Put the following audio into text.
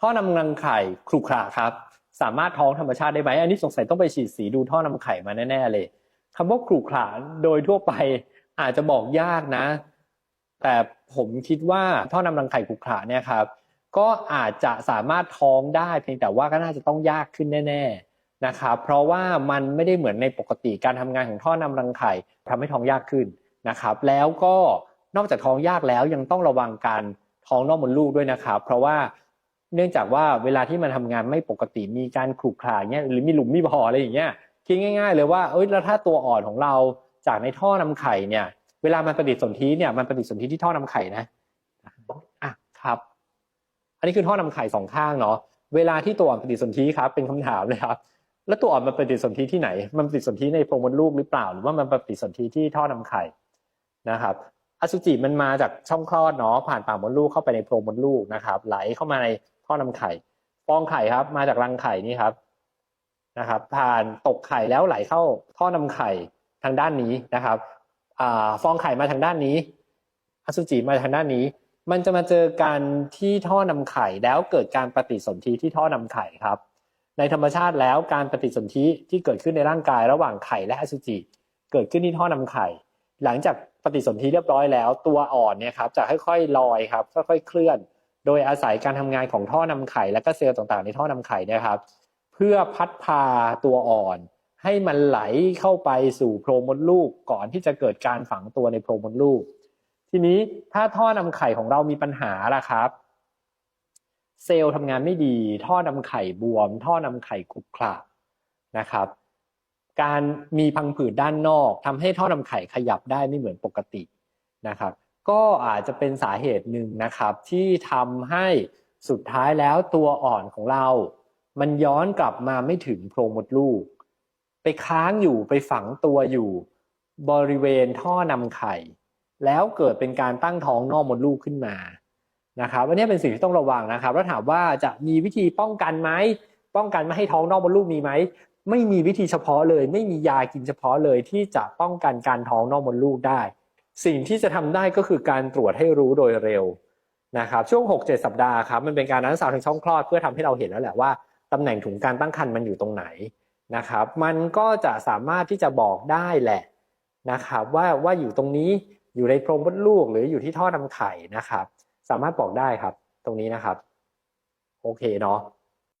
ท่อนำรังไข่ครุขระครับ สามารถท้องธรรมชาติได้ไหมอันนี้สงสัยต้องไปฉีดสีดูท่อนำไข่มาแน่ๆเลยคำว่าครุขระโดยทั่วไปอาจจะบอกยากนะ แต่ผมคิดว่าท่อนำรังไข่ครุขระเนี่ยครับ ก็อาจจะสามารถท้องได้เพียงแต่ว่าก็น่าจะต้องยากขึ้นแน่ๆนะครับ เพราะว่ามันไม่ได้เหมือนในปกติการทำงานของท่อนำรังไข่ทำให้ท้องยากขึ้นนะครับ แล้วก็นอกจากท้องยากแล้วยังต้องระวังการท้องนอกมดลูกด้วยนะครับ เพราะว่า เนื่องจากว่าเวลาที่มันทำงานไม่ปกติมีการขรุขระเงี้ยหรือมีหลุมมีบ่ออะไรอย่างเงี้ยคิดง่าย ๆ เลยว่าเอ้ยแล้วถ้าตัวอ่อนของเราจากในท่อนำไข่เนี่ย เวลามันปฏิสนธิเนี่ยมันปฏิสนธิที่ท่อนำไข่นะอะครับ อันนี้คือท่อนำไข่สองข้างเนาะเวลาที่ตัวอ่อนปฏิสนธิครับเป็นคำถามเลยครับ แล้วตัวอ่อนมันปฏิสนธิที่ไหน มันปฏิสนธิในโพรงมดลูกหรือเปล่า หรือว่ามันปฏิสนธิที่ท่อนำไข่นะครับ อสุจิมันมาจากช่องคลอดเนาะผ่านปากมดลูกเข้าไปในโพรงมดลูกนะครับ ไหลเข้ามาในท่อนำไข่ฟองไข่ครับ มาจากรังไข่นี่ครับนะครับ ผ่านตกไข่แล้วไหลเข้าท่อนำไข่ทางด้านนี้นะครับอฟองไข่มาทางด้านนี้ อสุจิมาทางด้านนี้ มันจะมาเจอกันที่ท่อนำไข่แล้วเกิดการปฏิสนธิที่ท่อนำไข่ครับ ในธรรมชาติแล้วการปฏิสนธิที่เกิดขึ้นในร่างกาย ระหว่างไข่และอสุจิ เกิดขึ้นที่ท่อนำไข่ หลังจากปฏิสนธิเรียบร้อยแล้ว ตัวอ่อนเนี่ยครับจะค่อยๆลอยครับค่อยๆเคลื่อน โดยอาศัยการทำงานของท่อนำไข่และก็เซลล์ต่างๆ ในท่อนำไข่นะครับเพื่อพัดพาตัวอ่อน ให้มันไหลเข้าไปสู่โพรงมดลูกก่อนที่จะเกิดการฝังตัวในโพรงมดลูก ทีนี้ถ้าท่อนำไข่ของเรามีปัญหาล่ะครับ เซลล์ทำงานไม่ดี ท่อนำไข่บวม ท่อนำไข่ขรุขระนะครับ การมีพังผืดด้านนอกทำให้ท่อนำไข่ขยับได้ไม่เหมือนปกตินะครับ ก็อาจจะเป็นสาเหตุหนึ่งนะครับ ที่ทำให้สุดท้ายแล้วตัวอ่อนของเรา มันย้อนกลับมาไม่ถึงโพรงมดลูก ไปค้างอยู่ไปฝังตัวอยู่ บริเวณท่อนำไข่ แล้วเกิดเป็นการตั้งท้องนอกมดลูกขึ้นมานะครับอันนี้เป็นสิ่งที่ต้องระวังนะครับ แล้วถามว่าจะมีวิธีป้องกันไหมป้องกันไม่ให้ท้องนอกมดลูกมีไหมไม่มีวิธีเฉพาะเลย ไม่มียากินเฉพาะเลยที่จะป้องกันการท้องนอกมดลูกได้ สิ่งที่จะทำได้ก็คือการตรวจให้รู้โดยเร็วนะครับช่วง 6-7 สัปดาห์ครับมันเป็นการนัดสาวทางช่องคลอดเพื่อทำให้เราเห็นแล้วแหละว่าตำแหน่งถุงการตั้งครรภ์มันอยู่ตรงไหนนะครับ มันก็จะสามารถที่จะบอกได้แหละนะครับ ว่าว่าอยู่ตรงนี้อยู่ในโพรงมดลูกหรืออยู่ที่ท่อนำไข่นะครับ สามารถบอกได้ครับ ตรงนี้นะครับ โอเคเนาะ